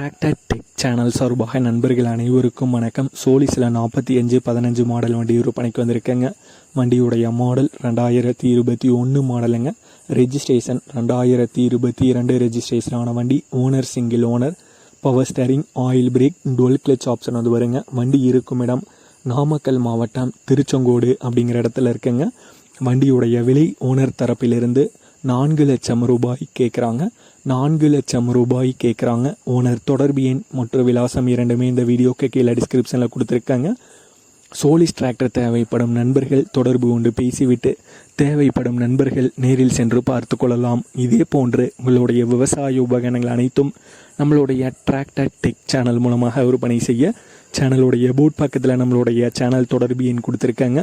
Tractor tech channel சார்பாக நண்பர்கள் அனைவருக்கும் வணக்கம். சோலிஸில் நாற்பத்தி அஞ்சு பதினஞ்சு மாடல் வண்டி விற்பனைக்கு வந்திருக்கேங்க. வண்டியுடைய மாடல் ரெண்டாயிரத்தி இருபத்தி ஒன்று மாடலுங்க ரெஜிஸ்ட்ரேஷன் ரெண்டாயிரத்தி இருபத்தி இரண்டு ரெஜிஸ்ட்ரேஷனான வண்டி owner single owner power steering oil brake dual clutch option வந்து வருங்க. வண்டி இருக்கும் இடம் நாமக்கல் மாவட்டம் திருச்செங்கோடு அப்படிங்கிற இடத்துல இருக்குங்க. வண்டியுடைய விலை ஓனர் தரப்பிலிருந்து நான்கு லட்சம் ரூபாய் கேட்குறாங்க நான்கு லட்சம் ரூபாய் கேட்குறாங்க ஓனர் தொடர்பு எண் மற்றும் விலாசம் இரண்டுமே இந்த வீடியோக்கு கீழே டிஸ்கிரிப்ஷனில் கொடுத்துருக்காங்க. சோலிஸ் டிராக்டர் தேவைப்படும் நண்பர்கள் தொடர்பு கொண்டு பேசிவிட்டு தேவைப்படும் நண்பர்கள் நேரில் சென்று பார்த்து கொள்ளலாம். இதே போன்று உங்களுடைய விவசாய உபகரணங்கள் அனைத்தும் நம்மளுடைய டிராக்டர் டெக் சேனல் மூலமாக விற்பனை செய்ய சேனலுடைய போட் பக்கத்தில் நம்மளுடைய சேனல் தொடர்பு எண் கொடுத்துருக்காங்க.